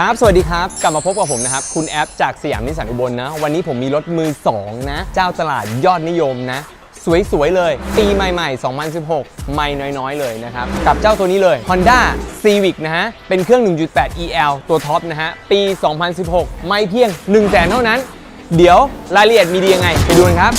ครับ สวัสดีครับ กลับมาพบกับผมนะครับ คุณแอปจากสยามนิสสันอุบลนะ วันนี้ผมมีรถมือ 2 นะ เจ้าตลาดยอดนิยมนะ สวย ๆ เลย ปีใหม่ ๆ 2016 ไม่น้อย ๆ เลยนะครับ กับเจ้าตัวนี้เลย Honda Civic นะฮะ เป็นเครื่อง 1.8 EL ตัวท็อปนะฮะ ปี 2016 ไม่เพียง 1 0 0 0 0แสนเท่านั้น เดี๋ยวรายละเอียดมีดียังไง ไปดูกันครับ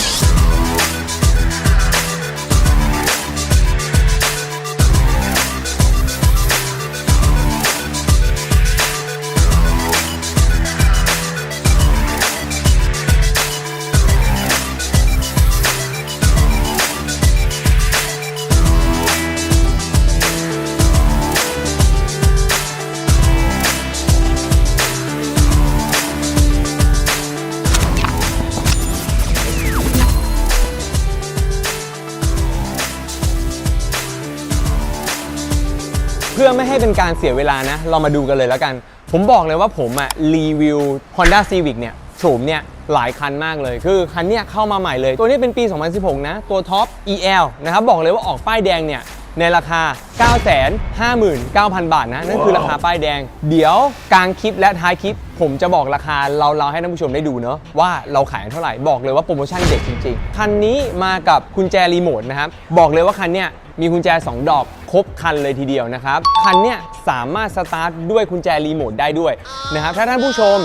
พื่อไม่ให้เป็นการเสียเวลานะ เรามาดูกันเลยแล้วกัน ผมบอกเลยว่าผมอะรีวิว Honda Civic เนี่ยโฉมเนี่ยหลายคันมากเลย คือคันเนี้ยเข้ามาใหม่เลย ตัวนี้เป็นปี 2016 นะ ตัวท็อป EL นะครับ บอกเลยว่าออกป้ายแดงเนี่ย ในราคา 959,000 บาทนะ นั่นคือราคาป้ายแดง เดี๋ยวกลางคลิปและท้ายคลิป ผมจะบอกราคาเราเราให้ท่านผู้ชมได้ดูเนาะว่าเราขายเท่าไหร่บอกเลยว่าโปรโมชั่นเด็ดจริงๆ คันนี้มากับกุญแจรีโมทนะครับ บอกเลยว่าคันเนี้ยมีกุญแจ 2 ดอกครบคันเลยทีเดียวนะครับ คันเนี้ยสามารถสตาร์ทด้วยกุญแจรีโมทได้ด้วยนะครับ ถ้าท่านผู้ชม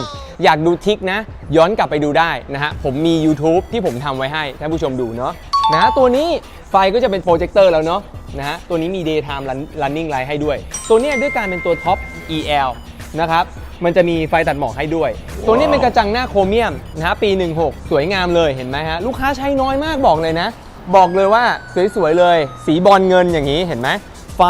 อยากดูทริกนะ ย้อนกลับไปดูได้นะฮะผมมี YouTube ที่ผมทำไว้ให้ท่านผู้ชมดูเนาะ นะตัวนี้ไฟก็จะเป็นโปรเจคเตอร์แล้วเนาะนะฮะตัวนี้มี daytime run- running light ให้ด้วย ตัวเนี้ยด้วยการเป็นตัวท็อป EL นะครับมันจะมีไฟตัดหมอกให้ด้วย ตัวนี้เป็นกระจังหน้าโครเมียมนะฮะปี 16 สวยงามเลยเห็นไหมฮะลูกค้าใช้น้อยมากบอกเลยนะ บอกเลยว่าสวยๆเลย สีบอลเงินอย่างนี้เห็นไหมไฟ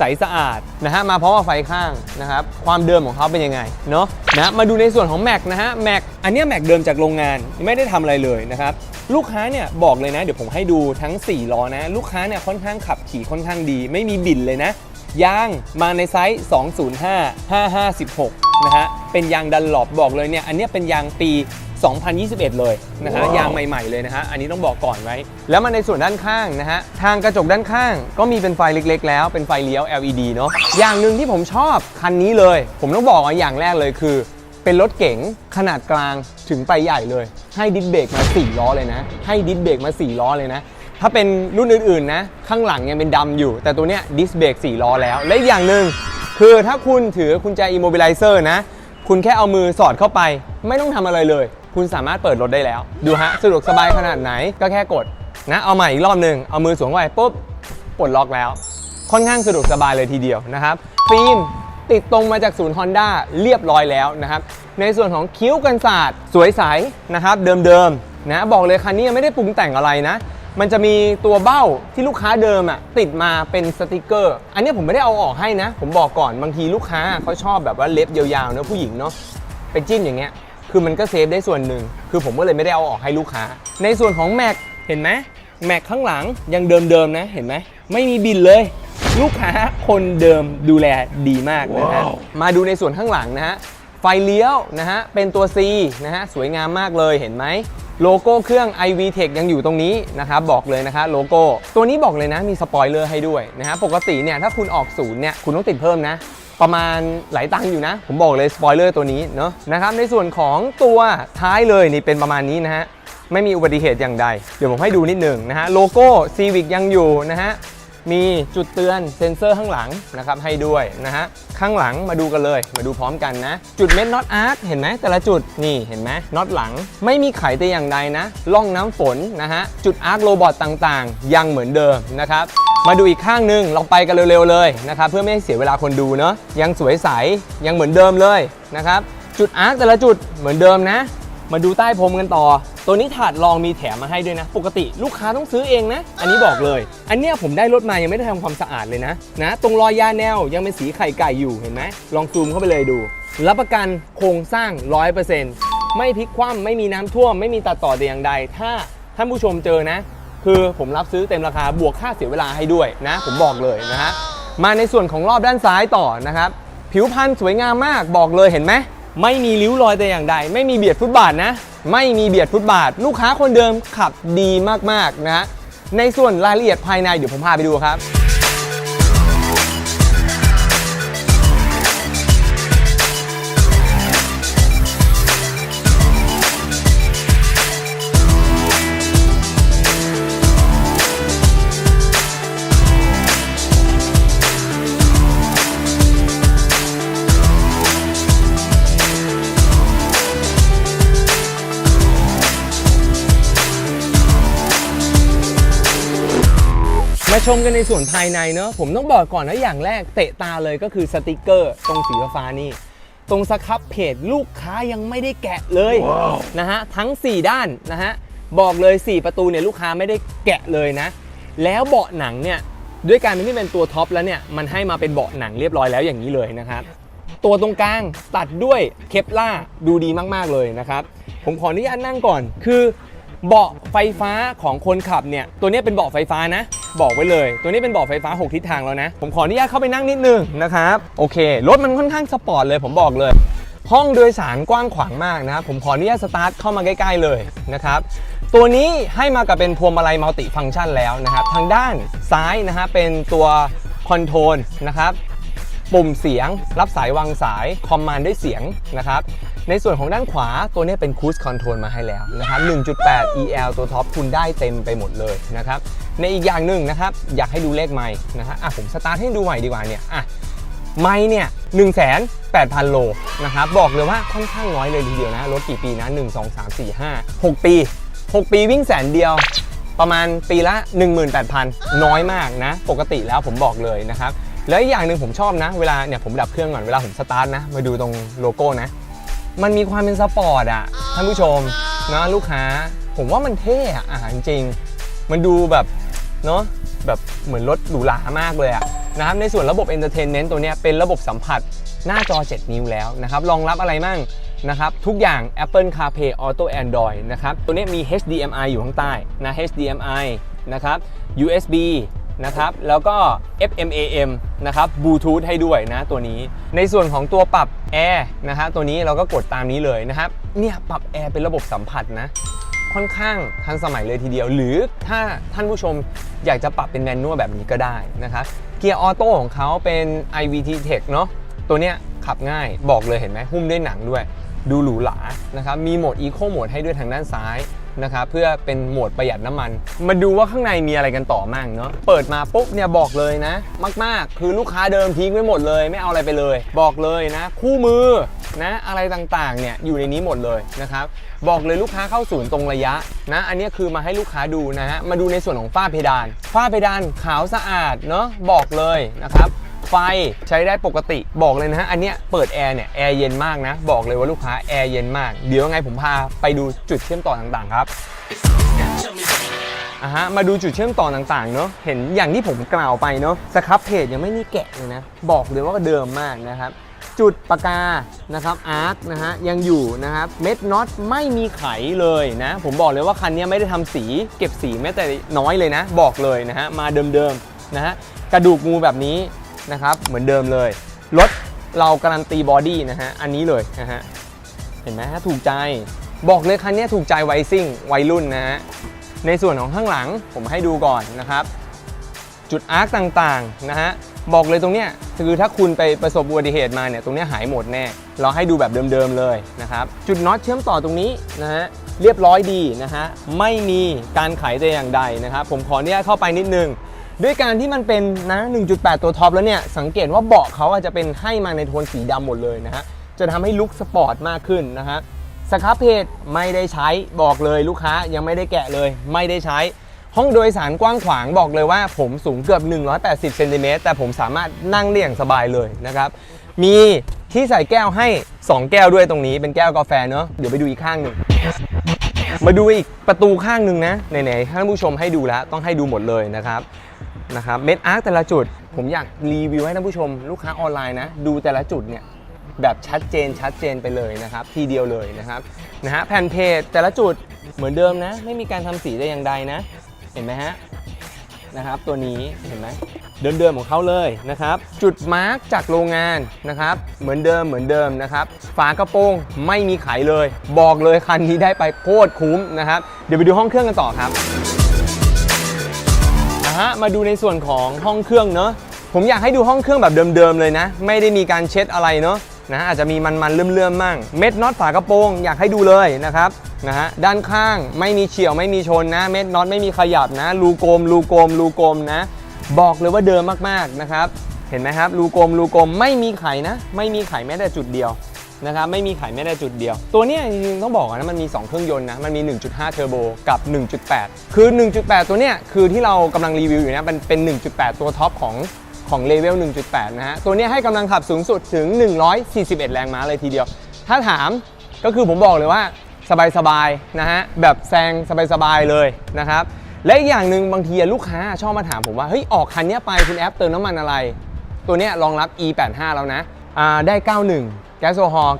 ใสสะอาดนะฮะมาพร้อมกับไฟข้างนะครับความเดิมของเขาเป็นยังไงเนาะนะมาดูในส่วนของแม็กนะฮะแม็กอันเนี้ยแม็กเดิมจากโรงงานไม่ได้ทำอะไรเลยนะครับลูกค้าเนี่ยบอกเลยนะเดี๋ยวผมให้ดูทั้ง 4 ล้อนะลูกค้าเนี่ยค่อนข้างขับขี่ค่อนข้างดี ไม่มีบินเลยนะยางมาในไซส์ 205 5516 นะฮะ เป็นยางดันหลอบบอกเลยเนี่ย อันเนี้ยเป็นยางปี 2021 เลยนะฮะยางใหม่ๆเลยนะฮะ อันนี้ต้องบอกก่อนไว้ แล้วมาในส่วนด้านข้างนะฮะ ทางกระจกด้านข้างก็มีเป็นไฟเล็กๆ แล้ว เป็นไฟเลี้ยว LED เนาะอย่างหนึ่งที่ผมชอบคันนี้เลย ผมต้องบอกว่าอย่างแรกเลยคือ เป็นรถเก๋งขนาดกลางถึงไปใหญ่เลย ให้ดิสเบรกมา 4 ล้อเลยนะ ให้ดิสเบรกมา 4 ล้อเลยนะ ถ้าเป็นรุ่นอื่นๆนะ ข้างหลังยังเป็นดำอยู่ แต่ตัวเนี้ยดิสเบรก4ล้อแล้ว และอีกอย่างหนึ่งคือถ้าคุณถือกุญแจ immobilizer นะ คุณแค่เอามือสอดเข้าไป ไม่ต้องทำอะไรเลย คุณสามารถเปิดรถได้แล้ว ดูฮะสะดวกสบายขนาดไหนก็แค่กดนะเอาใหม่อีกรอบหนึ่งเอามือสวมเข้ปุ๊บปลดล็อกแล้ว ค่อนข้างสะดวกสบายเลยทีเดียวนะครับฟิล์มติดตรงมาจากศูนย์ Honda เรียบร้อยแล้วนะครับในส่วนของคิ้วกันศาสตร์สวยใสนะครับเดิมๆนะบอกเลยคันนี้ยังไม่ได้ปรุงแต่งอะไรนะ มันจะมีตัวเบ้าที่ลูกค้าเดิมอะติดมาเป็นสติกเกอร์ อันนี้ผมไม่ได้เอาออกให้นะ ผมบอกก่อนบางทีลูกค้าเขาชอบแบบว่าเล็บยาวๆเนะผู้หญิงเนาะไปจิ้มอย่างเงี้ย คือมันก็เซฟได้ส่วนหนึ่ง คือผมก็เลยไม่ได้เอาออกให้ลูกค้า ในส่วนของแม็กเห็นไหมแม็กข้างหลังยังเดิมๆนะเห็นไหมไม่มีบินเลย ลูกค้าคนเดิมดูแลดีมากนะฮะมาดูในส่วนข้างหลังนะฮะไฟเลี้ยวนะฮะเป็นตัว C นะฮะสวยงามมากเลยเห็นไหมโลโก้เครื่อง iV Tech ยังอยู่ตรงนี้นะครับบอกเลยนะคะโลโก้ ตัวนี้บอกเลยนะมีสปอยเลอร์ให้ด้วยนะฮะปกติเนี่ยถ้าคุณออกศูนย์เนี่ยคุณต้องติดเพิ่มนะ ประมาณหลายตังค์อยู่นะ ผมบอกเลยสปอยเลอร์ตัวนี้เนาะนะครับในส่วนของตัวท้ายเลยนี่เป็นประมาณนี้นะฮะไม่มีอุบัติเหตุอย่างใด เดี๋ยวผมให้ดูนิดหนึ่งนะฮะโลโก้ซีวิกยังอยู่นะฮะ มีจุดเตือนเซ็นเซอร์ข้างหลังนะครับให้ด้วยนะฮะข้างหลังมาดูกันเลย มาดูพร้อมกันนะ จุดเม็ดน็อตอาร์ตเห็นไหมแต่ละจุดนี่เห็นไหมน็อตหลัง ไม่มีไขแต่อย่างใดนะล่องน้ำฝนนะฮะจุดอาร์ตโรบอทต่างๆ ยังเหมือนเดิมนะครับมาดูอีกข้างหนึ่งเราไปกันเร็วๆเลยนะครับเพื่อไม่ให้เสียเวลาคนดูเนาะยังสวยใสยังเหมือนเดิมเลยนะครับจุดอาร์ตแต่ละจุดเหมือนเดิมนะ มาดูใต้พรมกันต่อ ตัวนี้ถาดรองมีแถมมาให้ด้วยนะ ปกติลูกค้าต้องซื้อเองนะ อันนี้บอกเลย อันเนี้ยผมได้รถมายังไม่ได้ทำความสะอาดเลยนะ นะ ตรงรอยยาแนวยังเป็นสีไข่ไก่อยู่เห็นไหมลองซูมเข้าไปเลยดู รับประกันโครงสร้าง 100%ไม่พลิกคว่ำไม่มีน้ำท่วม ไม่มีตัดต่อแต่อย่างใด ถ้าท่านผู้ชมเจอนะ คือผมรับซื้อเต็มราคาบวกค่าเสียเวลาให้ด้วยนะ ผมบอกเลยนะฮะมาในส่วนของรอบด้านซ้ายต่อนะครับผิวพรรณสวยงามมากบอกเลยเห็นไหม ไม่มีริ้วรอยแต่อย่างใด ไม่มีเบียดฟุตบาทนะ ไม่มีเบียดฟุตบาท ลูกค้าคนเดิมขับดีมากๆนะฮะในส่วนรายละเอียดภายในเดี๋ยวผมพาไปดูครับ ชมกันในส่วนภายในเนอะผมต้องบอกก่อนนะอย่างแรกเตะตาเลยก็คือสติกเกอร์ตรงสีฟ้าๆนี่ ตรงสครับเพจลูกค้ายังไม่ได้แกะเลยนะฮะทั้ง 4 ด้านนะฮะบอกเลย 4 ประตูเนี่ยลูกค้าไม่ได้แกะเลยนะ แล้วเบาะหนังเนี่ยด้วยการที่เป็นตัวท็อปแล้วเนี่ยมันให้มาเป็นเบาะหนังเรียบร้อยแล้วอย่างนี้เลยนะครับตัวตรงกลางตัดด้วยเคปล่าดูดีมากๆเลยนะครับผมขออนุญาตนั่งก่อน คือ เบาะไฟฟ้าของคนขับเนี่ย ตัวนี้เป็นเบาะไฟฟ้านะ บอกไว้เลย ตัวนี้เป็นเบาะไฟฟ้า 6 ทิศทางแล้วนะ ผมขออนุญาตเข้าไปนั่งนิดนึงนะครับ โอเค รถมันค่อนข้างสปอร์ตเลย ผมบอกเลย ห้องโดยสารกว้างขวางมากนะครับ ผมขออนุญาตสตาร์ทเข้ามาใกล้ๆเลยนะครับ ตัวนี้ให้มากับเป็นพวงมาลัยมัลติฟังก์ชันแล้วนะครับ ทางด้านซ้ายนะฮะเป็นตัวคอนโทรลนะครับปุ่มเสียงรับสายวางสายคอมมานด์ด้วยเสียงนะครับ ในส่วนของด้านขวาตัวนี้เป็นคู i คอนโทรลมาให้แล้วนะครับ 1.8 EL ตัวท็อปคุณได้เต็มไปหมดเลยนะครับ ในอีกอย่างหนึ่งนะครับ อยากให้ดูเลขไมค์นะครับอะผมสตาร์ทให้ดูใหม่ดีกว่าเนี่ยอะไมค์เนี่ย1 8 0 0 0 โลนะครับ บอกเลยว่าค่อนข้างน้อยเลยทีเดียวนะ รถกี่ปีนะ 1 2 3 4 5 6 ปี 6 ปีวิ่งแสนเดียวประมาณปีละ 18,000 น้อยมากนะ ปกติแล้วผมบอกเลยนะครับ แล้วอีกอย่างหนึ่งผมชอบนะ เวลาเนี่ยผมดับเครื่องก่อน เวลาผมสตาร์ทนะ มาดูตรงโลโก้นะ มันมีความเป็นสปอร์ตอะท่านผู้ชมนะลูกค้า ผมว่ามันเท่อะอาหารจริง มันดูแบบเนาะแบบเหมือนรถหรูหรามากเลยอะนะครับในส่วนระบบ Entertainment ตัวเนี้ยเป็นระบบสัมผัสหน้าจอ 7 นิ้วแล้วนะครับรองรับอะไรมั่งนะครับทุกอย่าง Apple CarPlay Auto Android นะครับตัวนี้มี HDMI อยู่ข้างใต้นะ HDMI นะครับ USB นะครับแล้วก็ FM AM นะครับบลูทูธให้ด้วยนะตัวนี้ ในส่วนของตัวปรับแอร์นะฮะตัวนี้เราก็กดตามนี้เลยนะครับเนี่ยปรับแอร์เป็นระบบสัมผัสนะค่อนข้างทันสมัยเลยทีเดียว หรือถ้าท่านผู้ชมอยากจะปรับเป็นแมนนวลแบบนี้ก็ได้นะครับเกียร์ออโต้ของเขาเป็น IVT Tech เนาะตัวเนี้ยขับง่ายบอกเลยเห็นไหมหุ้มด้วยหนังด้วย ดูหรูหรานะครับมีโหมด Eco โหมดให้ด้วยทางด้านซ้าย นะครับเพื่อเป็นโหมดประหยัดน้ำมัน มาดูว่าข้างในมีอะไรกันต่อมั่งเนาะเปิดมาปุ๊บเนี่ยบอกเลยนะ มาก ๆ คือลูกค้าเดิมทิ้งไว้หมดเลย ไม่เอาอะไรไปเลย บอกเลยนะ คู่มือนะอะไรต่างๆเนี่ยอยู่ในนี้หมดเลยนะครับบอกเลยลูกค้าเข้าศูนย์ตรงระยะนะอันนี้คือมาให้ลูกค้าดูนะฮะมาดูในส่วนของฝ้าเพดานฝ้าเพดานขาวสะอาดเนาะบอกเลยนะครับ ไฟใช้ได้ปกติบอกเลยนะฮะอันเนี้ยเปิดแอร์เนี่ยแอร์เย็นมากนะ บอกเลยว่าลูกค้าแอร์เย็นมาก เดี๋ยวยังไงผมพาไปดูจุดเชื่อมต่อต่างๆครับอะฮะมาดูจุดเชื่อมต่อต่างๆเนาะเห็นอย่างที่ผมกล่าวไปเนาะสครับเพจยังไม่มีแกะเลยนะ บอกเลยว่าเดิมมากนะครับจุดปากกานะครับอาร์คนะฮะยังอยู่นะครับเม็ดน็อตไม่มีไขเลยนะ ผมบอกเลยว่าคันนี้ไม่ได้ทำสี เก็บสีแม้แต่น้อยเลยนะ บอกเลยนะฮะมาเดิมๆนะฮะกระดูกงูแบบนี้ นะครับ เหมือนเดิมเลย รถเราการันตีบอดี้นะฮะ อันนี้เลยนะฮะ เห็นไหมฮะ ถูกใจ บอกเลยคันนี้ถูกใจไวซิ่งวัยรุ่นนะฮะ ในส่วนของข้างหลังผมให้ดูก่อนนะครับ จุดอาร์คต่างๆนะฮะ บอกเลยตรงเนี้ยคือถ้าคุณไปประสบอุบัติเหตุมาเนี่ยตรงเนี้ยหายหมดแน่ เราให้ดูแบบเดิมๆเลยนะครับ จุดน็อตเชื่อมต่อตรงนี้นะฮะเรียบร้อยดีนะฮะ ไม่มีการไขแต่อย่างใดนะครับ ผมขออนุญาตเข้าไปนิดนึง ด้วยการที่มันเป็นนะ 1.8 ตัวท็อปแล้วเนี่ย สังเกตว่าเบาะเขาอาจจะเป็นให้มาในโทนสีดำหมดเลยนะฮะ จะทำให้ลุคสปอร์ตมากขึ้นนะฮะสครับเพจไม่ได้ใช้บอกเลยลูกค้ายังไม่ได้แกะเลย ไม่ได้ใช้ ห้องโดยสารกว้างขวางบอกเลยว่าผมสูงเกือบ 180เซนติเมตรแต่ผมสามารถนั่งได้อย่างสบายเลยนะครับ มีที่ใส่แก้วให้ 2 แก้วด้วยตรงนี้เป็นแก้วกาแฟเนอะเดี๋ยวไปดูอีกข้างหนึ่งมาดูอีกประตูข้างหนึ่งนะไหนๆท่านผู้ชมให้ดูแล้วต้องให้ดูหมดเลยนะครับ นะครับเม็ดอาร์คแต่ละจุด ผมอยากรีวิวให้ท่านผู้ชม ลูกค้าออนไลน์นะ ดูแต่ละจุดเนี่ยแบบชัดเจนชัดเจนไปเลยนะครับ ทีเดียวเลยนะครับนะฮะแผ่นเพจแต่ละจุดเหมือนเดิมนะ ไม่มีการทำสีแต่อย่างใดนะ เห็นไหมฮะนะครับ ตัวนี้เห็นไหมเดิมๆของเขาเลยนะครับ จุดมาร์กจากโรงงานนะครับ เหมือนเดิมเหมือนเดิมนะครับ ฝากระโปรงไม่มีไขเลย บอกเลยคันนี้ได้ไปโคตรคุ้มนะครับ เดี๋ยวไปดูห้องเครื่องกันต่อครับ ฮะ มาดูในส่วนของห้องเครื่องเนอะผมอยากให้ดูห้องเครื่องแบบเดิมๆเลยนะ ไม่ได้มีการเช็ดอะไรเนอะนะอาจจะมีมันๆเลื่อมๆมั่งเม็ดน็อตฝากระโปรงอยากให้ดูเลยนะครับนะฮะด้านข้างไม่มีเฉียวไม่มีชนนะ เม็ดน็อตไม่มีขยับนะรูกลมรูกลมรูกลมนะ บอกเลยว่าเดิมมากๆนะครับ เห็นไหมครับรูกลมรูกลมไม่มีไขนะ ไม่มีไขแม้แต่จุดเดียว นะครับไม่มีขายแม้แต่จุดเดียว ตัวนี้จริงๆต้องบอกนะมันมี 2 เครื่องยนต์นะมันมี 1.5 เทอร์โบกับ 1.8 คือ 1.8 ตัวเนี้ยคือที่เรากำลังรีวิวอยู่เนะมันเป็น 1.8 ตัวท็อปของของเลเวล 1.8 นะฮะ ตัวนี้ให้กำลังขับสูงสุดถึง 141 แรงม้าเลยทีเดียว ถ้าถามก็คือผมบอกเลยว่าสบายๆนะฮะ แบบแซงสบายๆเลยนะครับ และอีกอย่างหนึ่งบางทีลูกค้าชอบมาถามผมว่า เฮ้ย ออกคันนี้ไปคุณแอปเติมน้ำมันอะไร ตัวนี้รองรับ e85 แล้วนะ ได้ 91 แก๊สโซฮอล์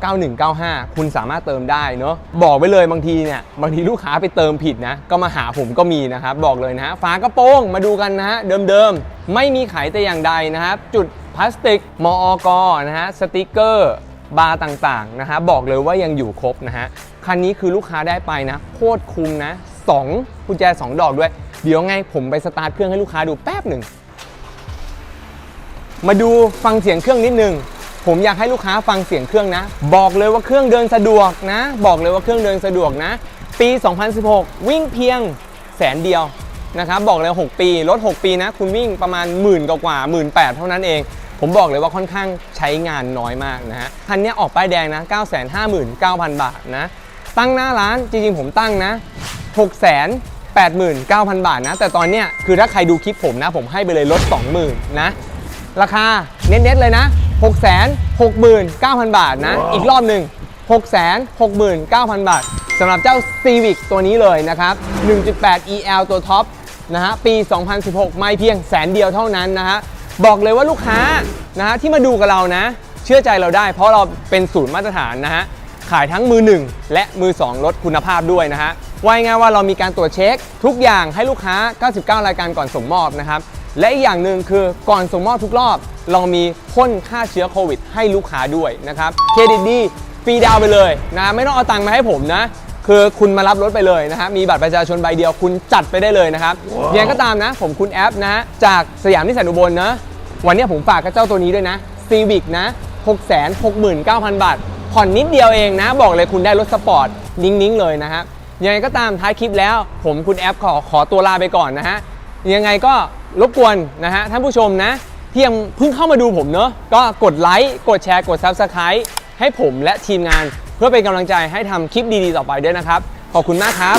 9195 คุณสามารถเติมได้เนาะบอกไว้เลยบางทีเนี่ยบางทีลูกค้าไปเติมผิดนะ ก็มาหาผมก็มีนะครับ บอกเลยนะฮะฝากระโปรงมาดูกันนะฮะเดิมๆ ไม่มีไขแต่อย่างใดนะครับ จุดพลาสติก มอกนะฮะสติกเกอร์บาร์ต่างๆนะฮะบอกเลยว่ายังอยู่ครบนะฮะคันนี้คือลูกค้าได้ไปนะโคตรคุ้มนะสองกุญแจ 2 ดอกด้วย เดี๋ยวไงผมไปสตาร์ทเครื่องให้ลูกค้าดูแป๊บหนึ่งมาดูฟังเสียงเครื่องนิดนึง ผมอยากให้ลูกค้าฟังเสียงเครื่องนะ บอกเลยว่าเครื่องเดินสะดวกนะ บอกเลยว่าเครื่องเดินสะดวกนะ ปี 2016 วิ่งเพียงแสนเดียวนะครับ บอกเลย 6 ปีรถ6 ปีนะ คุณวิ่งประมาณหมื่นกว่าหมื่นแเท่านั้นเอง ผมบอกเลยว่าค่อนข้างใช้งานน้อยมากนะฮะคันนี้ออกป้ายแดงนะ 959,000 บาทนะ ตั้งหน้าร้านจริงๆ ผมตั้งนะ6 89,000 บาทนะ แต่ตอนเนี้ยคือถ้าใครดูคลิปผมนะ ผมให้ไปเลยลด 20,000นะ ราคาเน็ตๆเลยนะ 6 6 9 0 0 0 บาทนะ อีกรอบหนึ่ง6 6 9 0 0 0 บาทสำหรับเจ้า Civic ตัวนี้เลยนะครับ 1.8 EL ตัวท็อปนะฮะปี 2016 ไม่เพียงแสนเดียวเท่านั้นนะฮะบอกเลยว่าลูกค้านะฮะที่มาดูกับเรานะ เชื่อใจเราได้ เพราะเราเป็นศูนย์มาตรฐานนะฮะขายทั้งมือ 1 และมือ 2 ลดคุณภาพด้วยนะฮะว่าง่ายๆว่าเรามีการตรวจเช็ค ทุกอย่างให้ลูกค้า 99 รายการก่อนส่งมอบนะครับ และอีกอย่างหนึ่งคือก่อนส่งมอบทุกรอบ เรามีพ่นฆ่าเชื้อโควิด ให้ลูกค้าด้วยนะครับเครดิตดีฟรีดาวน์ไปเลยนะไม่ต้องเอาตังค์มาให้ผมนะ คือคุณมารับรถไปเลยนะฮะมีบัตรประชาชนใบเดียวคุณจัดไปได้เลยนะครับยังไงก็ตามนะ ผมคุณแอปนะฮะจากสยามนิสสันอุบลนะวันนี้ผมฝากกับเจ้าตัวนี้ด้วยนะ Civic นะ 669,000 บาท ผ่อนนิดเดียวเองนะ บอกเลยคุณได้รถสปอร์ต นิ่ง ๆ เลยนะฮะยังไงก็ตามท้ายคลิปแล้ว ผมคุณแอปขอขอตัวลาไปก่อนนะฮะยังไงก็ รบกวนนะฮะท่านผู้ชมนะ ที่ยังเพิ่งเข้ามาดูผมเนอะก็กดไลค์กดแชร์กด Subscribe ให้ผมและทีมงาน เพื่อเป็นกำลังใจให้ทำคลิปดีๆต่อไปด้วยนะครับ ขอบคุณมากครับ